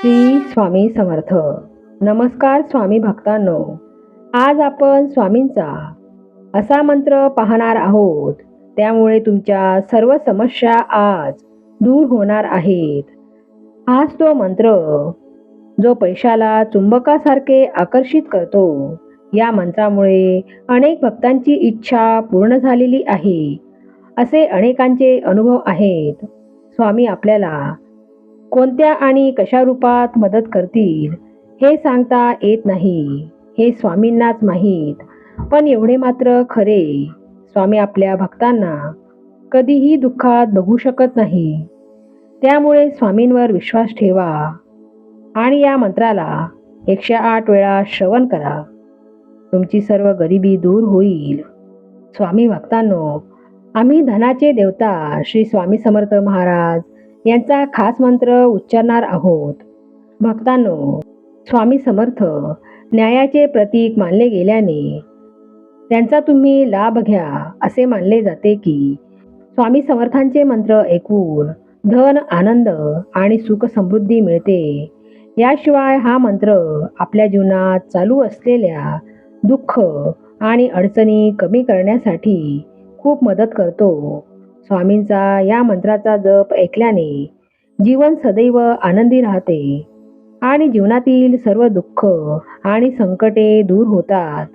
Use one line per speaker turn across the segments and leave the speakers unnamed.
श्री स्वामी समर्थ. नमस्कार स्वामी भक्तांनो. आज आपण स्वामींचा असा मंत्र पाहणार आहोत. त्यामुळे तुमच्या सर्व समस्या आज दूर होणार आहेत. आज तो मंत्र जो पैशाला चुंबकासारखे आकर्षित करतो. या मंत्रामुळे अनेक भक्तांची इच्छा पूर्ण झालेली आहे. असे अनेकांचे अनुभव आहेत. स्वामी आपल्याला कोणत्या आणि कशा रूपात मदत करतील हे सांगता येत नाही. हे स्वामींनाच माहीत. पण एवढे मात्र खरे. स्वामी आपल्या भक्तांना कधीही दुःखात बघू शकत नाही. त्यामुळे स्वामींवर विश्वास ठेवा आणि या मंत्राला एकशे आठ वेळा श्रवण करा. तुमची सर्व गरिबी दूर होईल. स्वामी भक्तांनो आम्ही धनाचे देवता श्री स्वामी समर्थ महाराज यांचा खास मंत्र उच्चारणार आहोत. भक्तांनो स्वामी समर्थ न्यायाचे प्रतीक मानले गेल्याने त्यांचा तुम्ही लाभ घ्या असे मानले जाते की स्वामी समर्थांचे मंत्र ऐकून धन आनंद आणि सुख समृद्धी मिळते. याशिवाय हा मंत्र आपल्या जीवनात चालू असलेल्या दुःख आणि अडचणी कमी करण्यासाठी खूप मदत करतो. स्वामींचा या मंत्राचा जप ऐकल्याने जीवन सदैव आनंदी राहते आणि जीवनातील सर्व दुःख आणि संकटे दूर होतात.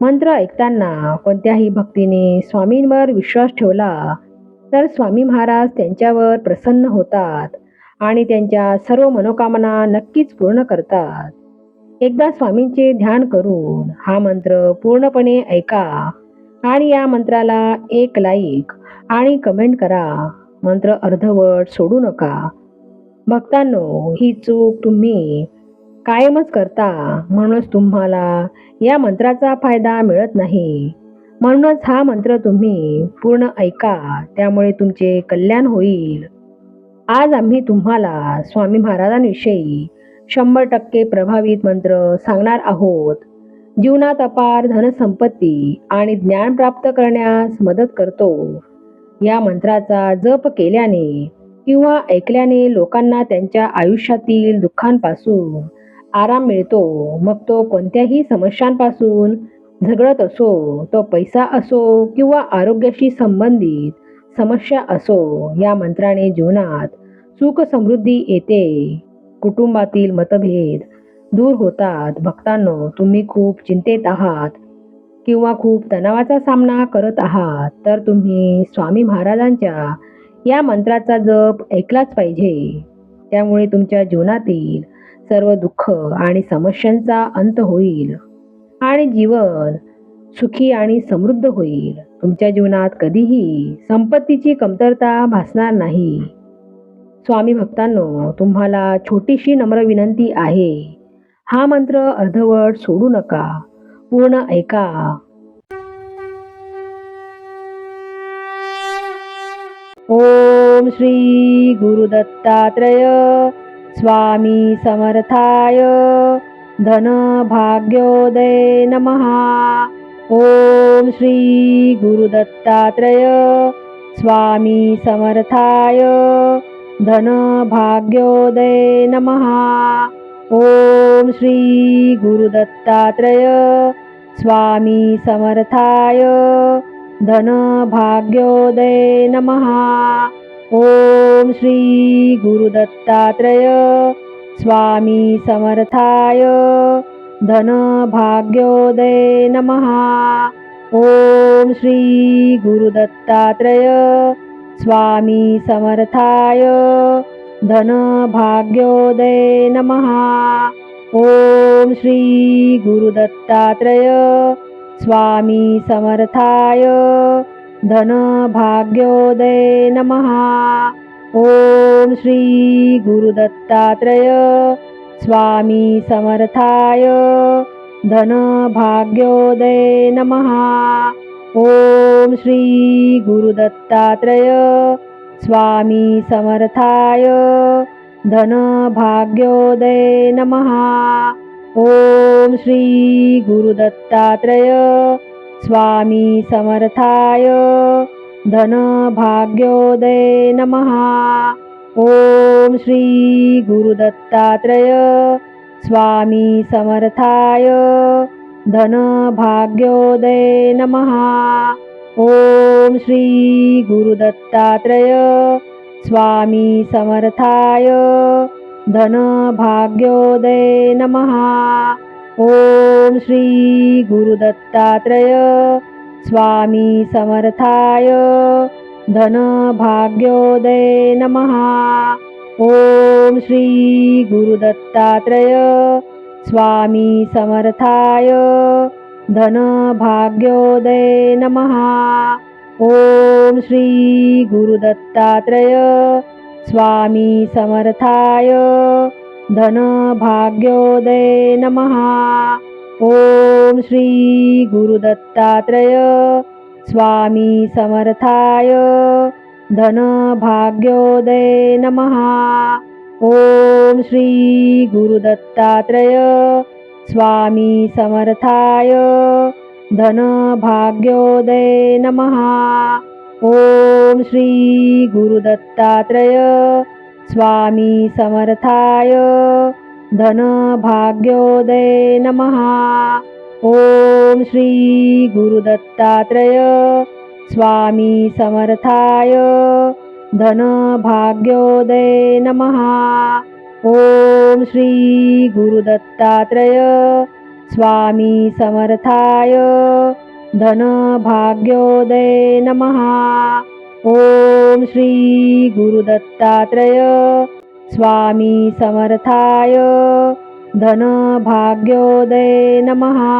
मंत्र ऐकताना कोणत्याही भक्तीने स्वामींवर विश्वास ठेवला तर स्वामी महाराज त्यांच्यावर प्रसन्न होतात आणि त्यांच्या सर्व मनोकामना नक्कीच पूर्ण करतात. एकदा स्वामींचे ध्यान करून हा मंत्र पूर्णपणे ऐका आणि या मंत्राला एक लाईक आणि कमेंट करा. मंत्र अर्धवट सोडू नका. भक्तांनो ही चूक तुम्ही कायमच करता. म्हणूनच तुम्हाला या मंत्राचा फायदा मिळत नाही. म्हणूनच हा मंत्र तुम्ही पूर्ण ऐका. त्यामुळे तुमचे कल्याण होईल. आज आम्ही तुम्हाला स्वामी महाराजांविषयी शंभर टक्के प्रभावित मंत्र सांगणार आहोत. जीवनात अपार धनसंपत्ती आणि ज्ञान प्राप्त करण्यास मदत करतो. या मंत्राचा जप केल्याने किंवा ऐकल्याने लोकांना त्यांच्या आयुष्यातील दुःखांपासून आराम मिळतो. मग तो कोणत्याही समस्यांपासून झगडत असो तो पैसा असो किंवा आरोग्याशी संबंधित समस्या असो या मंत्राने जीवनात सुख समृद्धी येते. कुटुंबातील मतभेद दूर होतात. भक्तांनो तुम्ही खूप चिंतेत आहात. किंवा खूप तणावाचा सामना करत आहात तर तुम्ही स्वामी महाराजांच्या या मंत्राचा जप ऐकलाच पाहिजे. त्यामुळे तुमच्या जीवनातील सर्व दुःख आणि समस्यांचा अंत होईल आणि जीवन सुखी आणि समृद्ध होईल. तुमच्या जीवनात कधीही संपत्तीची कमतरता भासणार नाही. स्वामी भक्तांनो तुम्हाला छोटीशी नम्र विनंती आहे. हा मंत्र अर्धवट सोडू नका. पूर्ण ऐका. ओम श्री गुरुदत्तात्रय स्वामी समर्थाय धन भाग्योदय नमः. ओम श्री गुरुदत्तात्रय स्वामी समर्थाय धन भाग्योदय नमः. ओम श्री गुरुदत्तात्रय स्वामी समर्थाय धन भाग्योदय नमः। ओम श्री गुरुदत्तात्रय स्वामी समर्थाय धन भाग्योदय नमः। ओम श्री गुरुदत्तात्रय स्वामी समर्थाय धन भाग्योदय नमः। ओम श्री गुरुदत्तात्रय स्वामी समर्थाय धन भाग्योदय नमः। ओम श्री गुरुदत्तात्रय स्वामी समर्थाय धन भाग्योदय नमः। ओम श्री गुरुदत्तात्रय स्वामी समर्थाय। धन भाग्योदय नमः। श्री गुरुदत्तात्रय स्वामी समर्थाय श्री गुरुदत्तात्रय स्वामी समर्थाय। नमहा ओम श्री गुरुदत्तात्रय स्वामी समर्थाय धन भाग्योदय नमहा ओम श्री गुरुदत्तात्रय स्वामी समर्थाय। धन भाग्योदय नमहा ओम श्री गुरुदत्तात्रय स्वामी समर्थाय धन भाग्योदय नमहा ओम श्री गुरुदत्तात्रय स्वामी समर्थाय धन भाग्योदय नमहा ओम श्री गुरुदत्तात्रय स्वामी समर्थाय धन भाग्योदय ॐ ओम श्री गुरुदत्तात्रय स्वामी समर्थाय धन भाग्योदय ॐ ओम श्री गुरुदत्तात्रय स्वामी समर्थाय धन भाग्योदय ॐ ओम श्री गुरुदत्तात्रय स्वामी समर्थाय धन भाग्योदय नमहा ओम श्री गुरुदत्तात्रय स्वामी समर्थाय धन भाग्योदय नमहा ओम श्री गुरुदत्तात्रय स्वामी समर्थाय धन भाग्योदय नमहा ओम श्री गुरुदत्तात्रय स्वामी समर्थाय धन भाग्योदय नमहा ओम श्री गुरुदत्तात्रय स्वामी समर्थाय धन भाग्योदय नमहा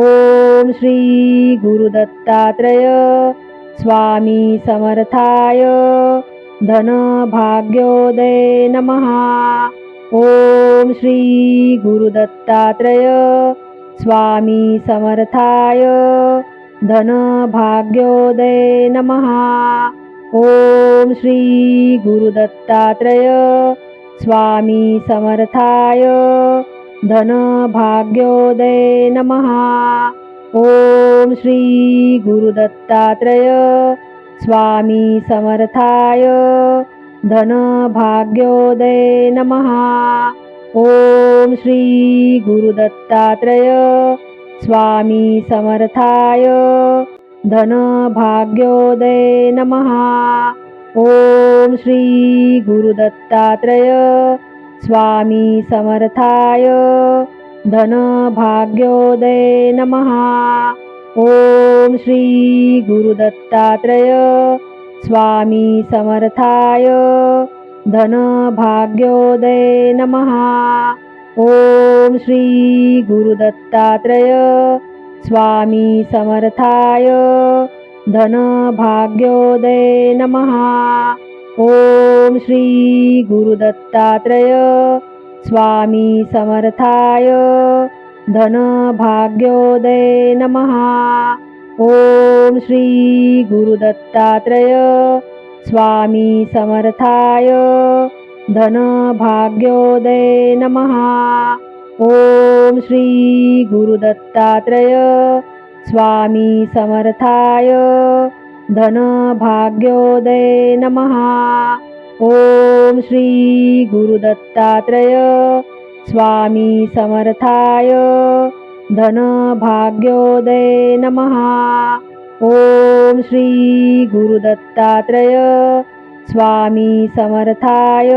ओम श्री गुरुदत्तात्रय स्वामी समर्थाय धन भाग्योदय ॐ ओम श्री गुरुदत्तात्रय स्वामी समर्थाय धन भाग्योदय ॐ ओम श्री गुरुदत्तात्रय स्वामी समर्थाय धन भाग्योदय ॐ ओम श्री गुरुदत्तात्रय स्वामी समर्थाय धन भाग्योदय नमहा ओम श्री गुरुदत्तात्रय स्वामी समर्थाय धन भाग्योदय नमहा ओम श्री गुरुदत्तात्रय स्वामी समर्थाय धन भाग्योदय नमहा ओम श्री गुरुदत्तात्रय स्वामी समर्थाय धन भाग्योदय नमहा ओम श्री गुरुदत्तात्रय स्वामी समर्थाय धन भाग्योदय नमहा ओम श्री गुरुदत्तात्रय स्वामी समर्थाय धन भाग्योदय नमहा ओम श्री गुरुदत्तात्रय स्वामी समर्थाय धन भाग्योदय नमहा ओम श्री गुरुदत्तात्रय स्वामी समर्थाय धन भाग्योदय नमहा ओम श्री गुरुदत्तात्रय स्वामी समर्थाय। धन भाग्योदय नमहा ओम श्री गुरुदत्तात्रय स्वामी समर्थाय।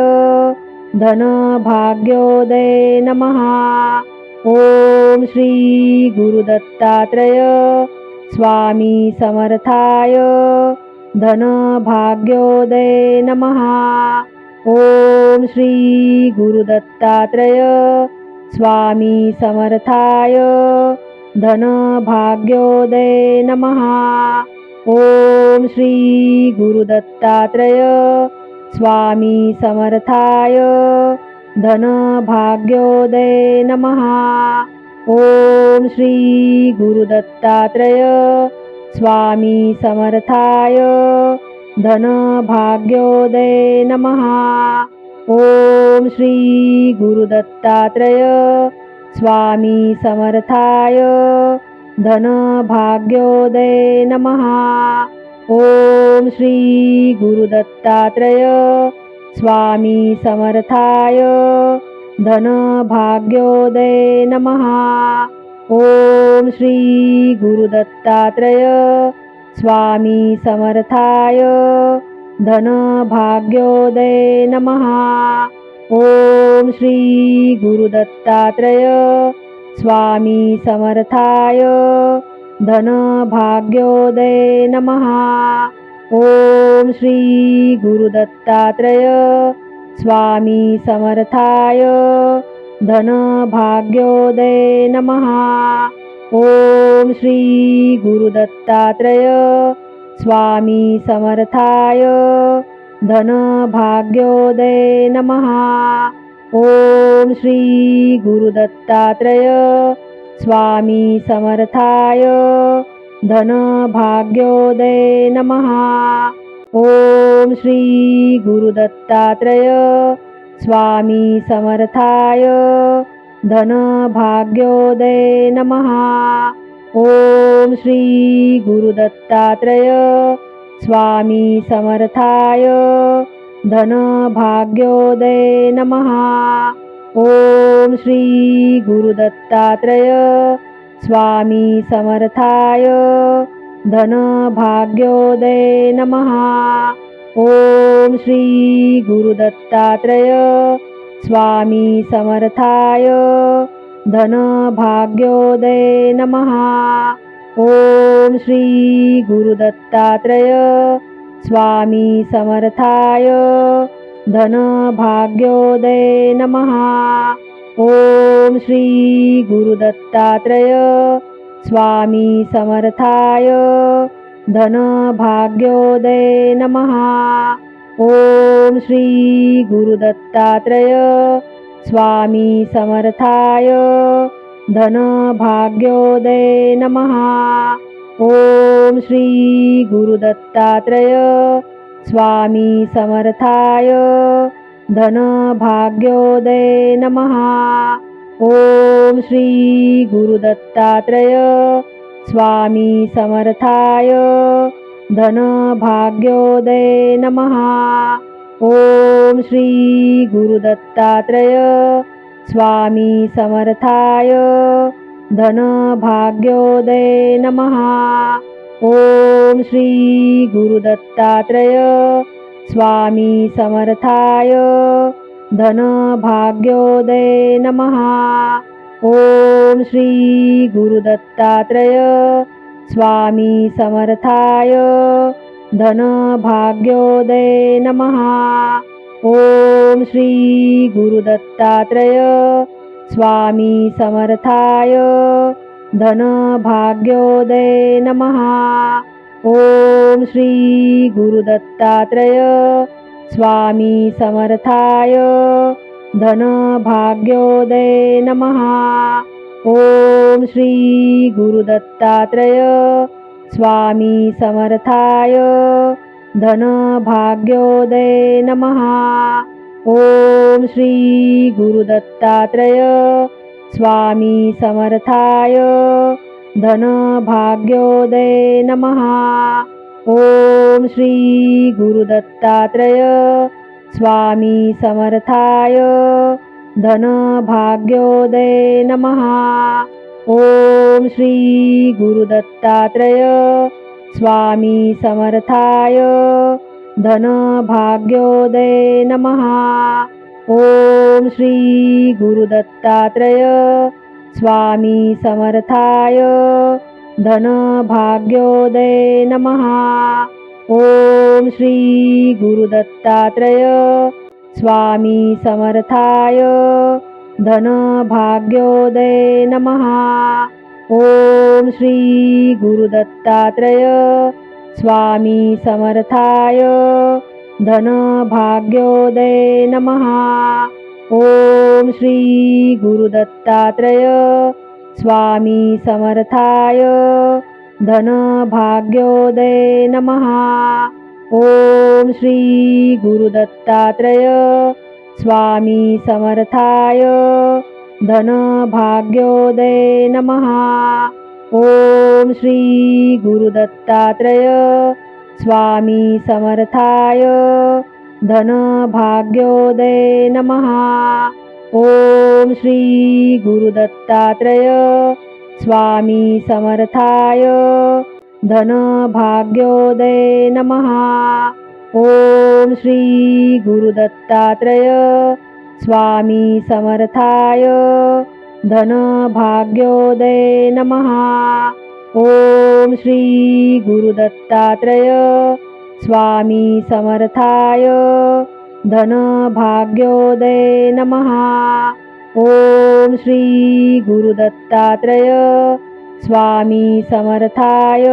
धन भाग्योदय नमहा ओम श्री गुरुदत्तात्रय स्वामी समर्थाय। धन भाग्योदय नमहा ओम श्री गुरुदत्तात्रय स्वामी समर्थाय धन भाग्योदय नमहा ओम श्री गुरुदत्तात्रय स्वामी समर्थाय धन भाग्योदय नमहा ओम श्री गुरुदत्तात्रय स्वामी समर्थाय धन भाग्योदय नमः। ओम श्री गुरुदत्तात्रय स्वामी समर्थाय धन भाग्योदय नमः। ओम श्री गुरुदत्तात्रय स्वामी समर्थाय धन भाग्योदय नमः। ओम श्री गुरुदत्तात्रय स्वामी समर्थाय धन भाग्योदय नमः। ओम श्री गुरुदत्तात्रय स्वामी समर्थाय धन भाग्योदय नमः। ओम श्री गुरुदत्तात्रय स्वामी समर्थाय धन भाग्योदय नमः। ओम श्री गुरुदत्तात्रय स्वामी समर्थाय धन भाग्योदय नमः। ओम श्री गुरुदत्तात्रय स्वामी समर्थाय धन भाग्योदय नमः। ओम श्री गुरुदत्तात्रय स्वामी समर्थाय धन भाग्योदय नमः। ओम श्री गुरुदत्तात्रय स्वामी समर्थाय धन भाग्योदय नमः। ओम श्री गुरुदत्तात्रय स्वामी समर्थाय धन भाग्योदय नमः। ओम श्री गुरुदत्तात्रय स्वामी समर्थाय धन भाग्योदय नमः। ओम श्री गुरुदत्तात्रय स्वामी समर्थाय धन भाग्योदय नमः। ओम श्री गुरुदत्तात्रय स्वामी समर्थाय धन भाग्योदय नमः। ओम श्री गुरुदत्तात्रय स्वामी समर्थाय धन भाग्योदय नमः। ओम श्री गुरुदत्तात्रय स्वामी समर्थाय धन भाग्योदय नमः। ओम श्री गुरुदत्तात्रय स्वामी समर्थाय धन भाग्योदय नमः। ओम श्री गुरुदत्तात्रय स्वामी समर्थाय धन भाग्योदय नमः। ओम श्री गुरुदत्तात्रय स्वामी समर्थाय धन भाग्योदय नमः। ओम श्री गुरुदत्तात्रय स्वामी समर्थाय। धन भाग्योदय नमः। ओम श्री गुरुदत्तात्रय स्वामी समर्थाय। धन भाग्योदय ॐ ओम श्री गुरुदत्तात्रय स्वामी समर्थाय। धन भाग्योदय ओम श्री गुरुदत्तात्रय स्वामी समर्थाय धन भाग्योदय नमः। ओम श्री गुरुदत्तात्रय स्वामी समर्थाय धन भाग्योदय नमः। ओम श्री गुरुदत्तात्रय स्वामी समर्थाय धन भाग्योदय नमः ओम श्री गुरुदत्तात्रय स्वामी समर्थाय ओम श्री गुरुदत्तात्रय स्वामी समर्थाय ओम धनभाग्योदय नमः। ॐ श्री गुरुदत्तात्रय स्वामी समर्थाय धनभाग्योदय नमः। ॐ श्री गुरुदत्तात्रय स्वामी समर्थाय धनभाग्योदय नमः। ॐ श्री गुरुदत्तात्रय स्वामी समर्थाय धनभाग्योदय नमः। ॐ श्री गुरुदत्तात्रय स्वामी समर्थाय धनभाग्योदय नमः। ॐ श्री गुरुदत्तात्रय स्वामी समर्थाय धनभाग्योदय नमः। ॐ श्री गुरुदत्तात्रय स्वामी समर्थाय धनभाग्योदय नमः। ॐ श्री गुरुदत्तात्रय स्वामी समर्थाय धनभाग्योदय नमः। ॐ श्री गुरुदत्तात्रय स्वामी समर्थाय धनभाग्योदय नमः। ॐ श्री गुरुदत्तात्रय स्वामी समर्थाय धनभाग्योदय नमः। ॐ श्री गुरुदत्तात्रय स्वामी समर्थाय धनभाग्योदय नमः। ॐ श्री गुरुदत्तात्रय स्वामी समर्थाय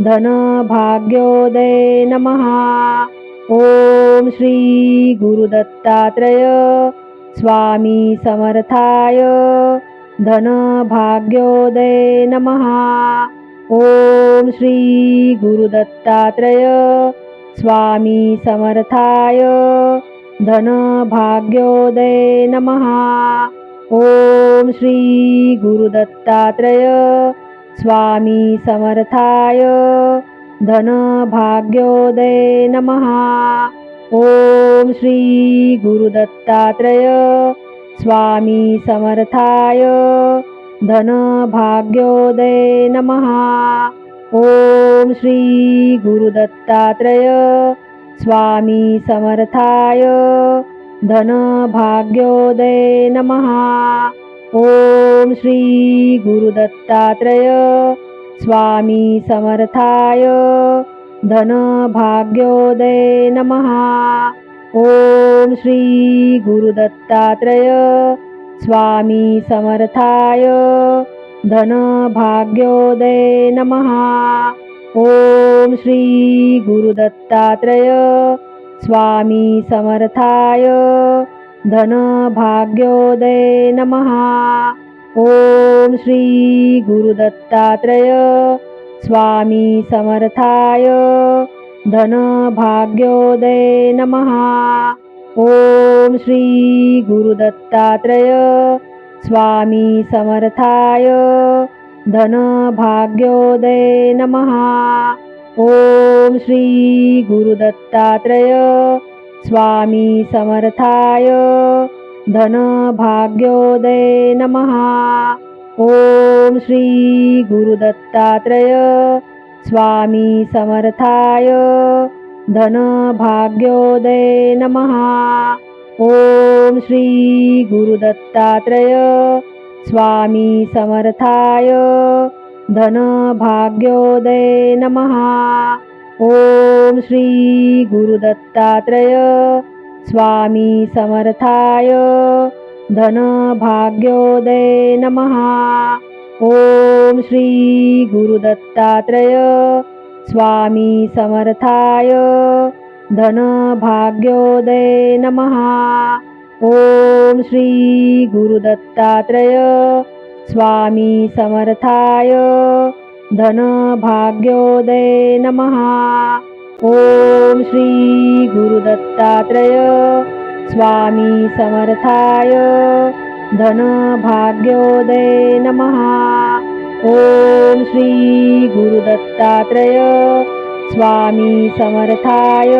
धनभाग्योदय नमः। ॐ श्री गुरुदत्तात्रय स्वामी समर्थाय धनभाग्योदय नमः। ॐ श्री गुरुदत्तात्रय स्वामी समर्थाय धनभाग्योदय नमः। ॐ श्री गुरुदत्तात्रय स्वामी समर्थाय धनभाग्योदय नमः। ॐ श्री गुरुदत्तात्रय स्वामी समर्थाय धनभाग्योदय नमः। ॐ श्री गुरुदत्तात्रय स्वामी समर्थाय धनभाग्योदय नमः। ॐ श्री गुरुदत्तात्रय स्वामी समर्थाय धनभाग्योदय नमः। ॐ श्री गुरुदत्तात्रय स्वामी समर्थाय धनभाग्योदय नमः। ॐ श्री गुरुदत्तात्रय स्वामी समर्थाय। धनभाग्योदय नमः। ॐ श्री गुरुदत्तात्रय स्वामी समर्थाय। धनभाग्योदय नमः। ॐ श्री गुरुदत्तात्रय स्वामी समर्थाय। धनभाग्योदय नमः। ॐ श्री गुरुदत्तात्रय स्वामी समर्थाय धनभाग्योदय नमः। ॐ श्री गुरुदत्तात्रय स्वामी समर्थाय धनभाग्योदय नमः। ॐ श्री गुरुदत्तात्रय स्वामी समर्थाय धनभाग्योदय नमः ॐ श्री गुरुदत्तात्रय स्वामी समर्थाय धनभाग्योदय नमः ॐ श्री गुरुदत्तात्रय स्वामी समर्थाय धनभाग्योदय नमः ॐ श्री गुरुदत्तात्रय स्वामी समर्थाय धनभाग्योदय नमः। ॐ श्री गुरुदत्तात्रय स्वामी समर्थाय धनभाग्योदय नमः। ॐ श्री गुरुदत्तात्रय स्वामी समर्थाय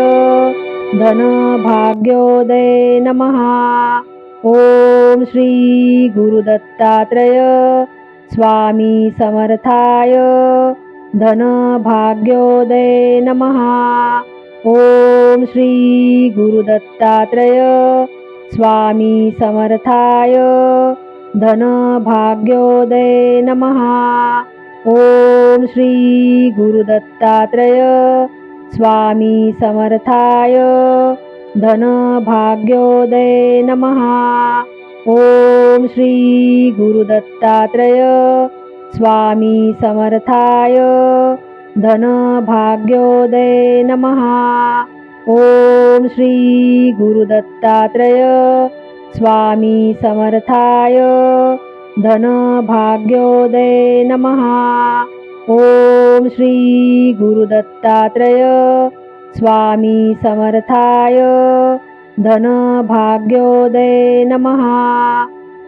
धनभाग्योदय नमः। ओम श्री गुरुदत्तात्रय स्वामी समर्थाय धन भाग्योदय नमः। ओम श्री गुरुदत्तात्रय स्वामी समर्थाय धन भाग्योदय नमः। ओम श्री गुरुदत्तात्रय स्वामी समर्थाय धन भाग्योदय नमः। ओम श्री गुरुदत्तात्रय स्वामी समर्थाय धन भाग्योदय नमः। ओम श्री गुरुदत्तात्रय स्वामी समर्थाय धन भाग्योदय नमः। ओम श्री गुरुदत्तात्रय स्वामी समर्थाय धन भाग्योदय नमः।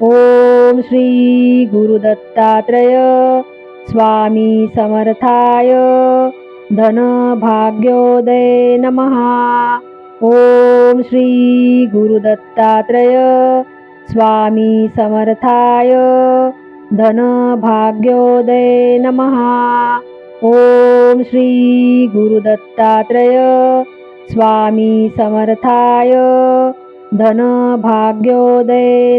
ओम श्री गुरुदत्तात्रय स्वामी समर्थाय धन भाग्योदय नमः। ओम श्री गुरुदत्तात्रय स्वामी समर्थाय धन भाग्योदय नमः। ओम श्री गुरुदत्तात्रय स्वामी समर्थाय धन भाग्योदय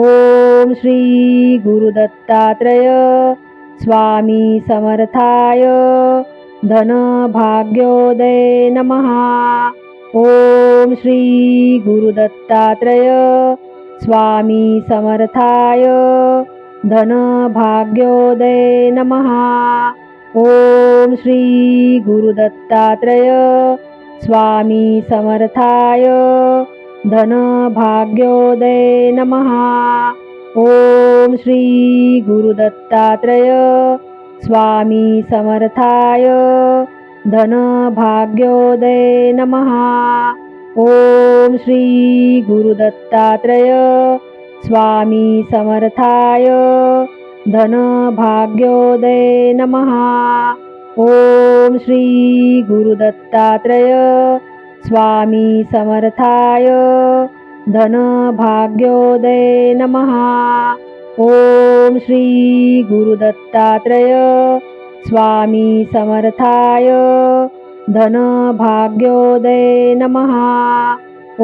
ओम श्री गुरुदत्तात्रय स्वामी समर्थाय धन भाग्योदय ओम श्री गुरुदत्तात्रय स्वामी समर्थाय धन भाग्योदय नमः। ओम श्री गुरुदत्तात्रय स्वामी समर्थाय धन भाग्योदय नमः। ओम श्री गुरुदत्तात्रय स्वामी समर्थाय धन भाग्योदय नमः। ओम श्री गुरुदत्तात्रय स्वामी समर्थाय धन भाग्योदय नमः। ओम श्री गुरुदत्तात्रय स्वामी समर्थाय धन भाग्योदय नमः। ओम श्री गुरुदत्तात्रय स्वामी समर्थाय धन भाग्योदय नमः।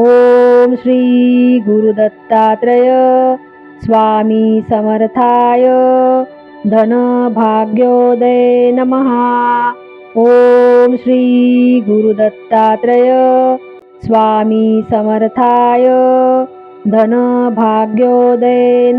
ओम श्री गुरुदत्तात्रय स्वामी समर्थाय धन भाग्योदय ओम श्री गुरुदत्तात्रय स्वामी समर्थाय धन भाग्योदय